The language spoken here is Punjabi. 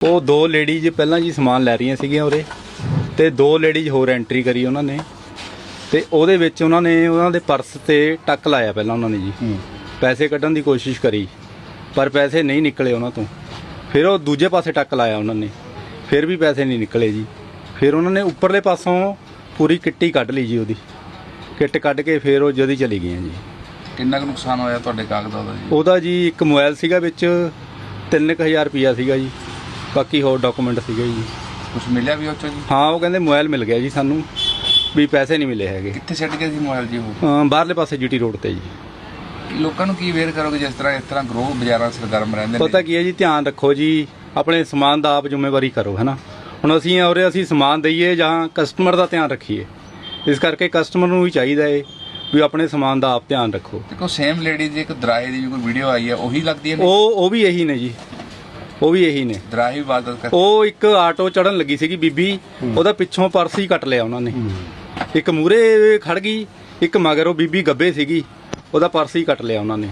ਉਹ ਦੋ ਲੇਡੀਜ਼ ਪਹਿਲਾਂ ਜੀ ਸਮਾਨ ਲੈ ਰਹੀਆਂ ਸੀਗੀਆਂ ਉਰੇ ਤੇ ਦੋ ਲੇਡੀਜ਼ ਹੋਰ ਐਂਟਰੀ ਕਰੀ ਉਹਨਾਂ ਨੇ ਤੇ ਉਹਦੇ ਵਿੱਚ ਉਹਨਾਂ ਨੇ ਉਹਨਾਂ ਦੇ ਪਰਸ ਤੇ ਟੱਕ ਲਾਇਆ ਪਹਿਲਾਂ ਉਹਨਾਂ ਨੇ ਜੀ। ਪੈਸੇ ਕੱਢਣ ਦੀ ਕੋਸ਼ਿਸ਼ ਕਰੀ ਪਰ ਪੈਸੇ ਨਹੀਂ ਨਿਕਲੇ ਉਹਨਾਂ ਤੋਂ। ਫਿਰ ਉਹ ਦੂਜੇ ਪਾਸੇ ਟੱਕ ਲਾਇਆ ਉਹਨਾਂ ਨੇ ਫਿਰ ਵੀ ਪੈਸੇ ਨਹੀਂ ਨਿਕਲੇ ਜੀ। ਫਿਰ ਉਹਨਾਂ ਨੇ ਉੱਪਰਲੇ ਪਾਸੋਂ ਪੂਰੀ ਕਿੱਟੀ ਕੱਢ ਲਈ ਜੀ ਉਹਦੀ। ਕਿੱਟ ਕੱਢ ਕੇ ਫਿਰ ਉਹ ਜਦੀ ਚਲੀ ਗਈਆਂ ਜੀ। ਕਿੰਨਾ ਕੁ ਨੁਕਸਾਨ ਹੋਇਆ ਤੁਹਾਡੇ ਕਾਗਜ਼ਾਂ ਦਾ ਜੀ? ਉਹਦਾ ਜੀ ਇੱਕ ਮੋਬਾਈਲ ਸੀਗਾ ਵਿੱਚ 3000 ਰੁਪਿਆ ਸੀਗਾ ਜੀ। ਬਾਕੀ ਹੋਰ ਡਾਕੂਮੈਂਟ ਸੀਗੇ ਜੀ। ਕੁਝ ਮਿਲਿਆ ਵੀ ਚੋਂ ਜੀ? ਹਾਂ ਉਹ ਕਹਿੰਦੇ ਮੋਬਾਈਲ ਮਿਲ ਗਿਆ ਜੀ ਸਾਨੂੰ ਵੀ ਪੈਸੇ ਨਹੀਂ ਮਿਲੇ ਹੈਗੇ। ਕਿੱਥੇ ਛੱਡ ਗਏ ਸੀ ਮੋਬਾਈਲ ਜੀ ਉਹ? ਅਮ ਬਾਹਰਲੇ ਪਾਸੇ ਜੀਟੀ ਰੋਡ ਤੇ ਜੀ। ਲੋਕਾਂ ਨੂੰ ਕੀ ਵੇਰ ਕਰੋਗੇ ਜਿਸ ਤਰ੍ਹਾਂ ਇਸ ਤਰ੍ਹਾਂ ਗਰੋਹ ਬਾਜ਼ਾਰਾਂ ਸਰਗਰਮ ਰਹਿੰਦੇ ਨੇ? ਪਤਾ ਕੀ ਹੈ ਜੀ ਧਿਆਨ ਰੱਖੋ ਜੀ ਆਪਣੇ ਸਮਾਨ ਦਾ ਆਪ ਜ਼ਿੰਮੇਵਾਰੀ ਕਰੋ ਹੈਨਾ? ਹੁਣ ਅਸੀਂ ਔਰੇ ਅਸੀਂ ਸਮਾਨ ਦਈਏ ਜਾਂ ਕਸਟਮਰ ਦਾ ਧਿਆਨ ਰੱਖੀਏ। ਇਸ ਕਰਕੇ ਕਸਟਮਰ ਨੂੰ ਵੀ ਚਾਹੀਦਾ ਹੈ ਵੀ ਆਪਣੇ ਸਮਾਨ ਦਾ ਆਪ ਧਿਆਨ ਰੱਖੋ। ਦੇਖੋ ਸੇਮ ਲੇਡੀ ਦੀ ਇੱਕ ਦਰਾਏ ਦੀ ਵੀ ਕੋਈ ਵੀਡੀਓ ਆਈ ਹੈ ਉਹੀ ਲੱਗਦੀ ਹੈ ਨਾ? ਉਹ ਉਹ ਵੀ ਇਹੀ ਨੇ ਜੀ। ਉਹ ਵੀ ਇਹੀ ਨੇ। ਦਰਾਏ ਵੀ ਵਾਰਦਾਤ ਕਰ ਉਹ ਇੱਕ ਆਟੋ ਚੜਨ ਲੱਗੀ ਸੀਗੀ ਬੀਬੀ। ਉਹਦਾ ਪਿੱਛੋਂ ਪਰਸ ਹੀ ਕੱਟ ਲਿਆ ਉਹਨਾਂ ਨੇ। ਇੱਕ ਮੂਰੇ ਖੜ ਗਈ ਇੱਕ ਮਗਰ ਉਹ ਬੀਬੀ ਗੱਬੇ ਸੀਗੀ। ਉਹਦਾ ਪਰਸ ਹੀ ਕੱਟ ਲਿਆ ਉਹਨਾਂ ਨੇ।